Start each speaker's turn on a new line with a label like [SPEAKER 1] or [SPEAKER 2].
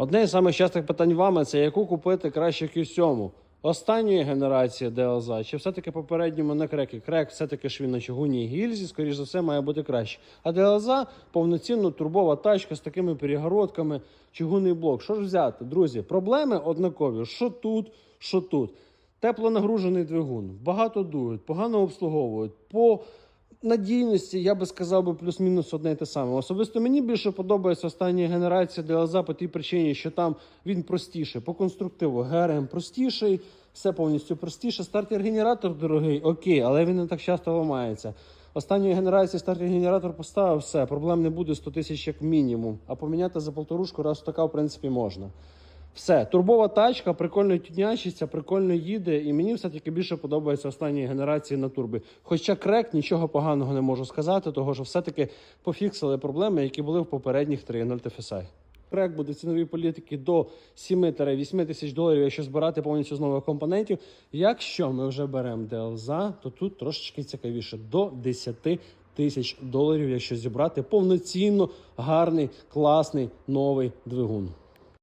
[SPEAKER 1] Одне з самих частих питань вами це яку купити краще Q7? Останньої генерації DLZ, чи все-таки попередньому не креки? Крек все-таки ж він на чугунній гільзі, скоріш за все, має бути краще. А DLZ повноцінно турбова тачка з такими перегородками, чугунний блок. Що ж взяти? Друзі, проблеми однакові. Що тут, що тут. Теплонагружений двигун, багато дують, погано обслуговують. По надійності, я би сказав плюс-мінус одне і те саме. Особисто мені більше подобається остання генерація DLZ по тій причині, що там він простіший. По конструктиву ГРМ простіший, все повністю простіше. Стартер-генератор дорогий, окей, але він не так часто ламається. Останньої генерації стартер-генератор поставив, все, проблем не буде 100 тисяч як мінімум. А поміняти за полторушку раз така, в принципі, можна. Все, турбова тачка, прикольно тюнячиться, прикольно їде, і мені все-таки більше подобається останньої генерації на турбі. Хоча крек нічого поганого не можу сказати, того що все-таки пофіксили проблеми, які були в попередніх 3.0 TFSI. Крек буде цінові політики до 7-8 тисяч доларів, якщо збирати повністю з нових компонентів. Якщо ми вже беремо DLZ, то тут трошечки цікавіше до 10 тисяч доларів, якщо зібрати повноцінно гарний, класний новий двигун.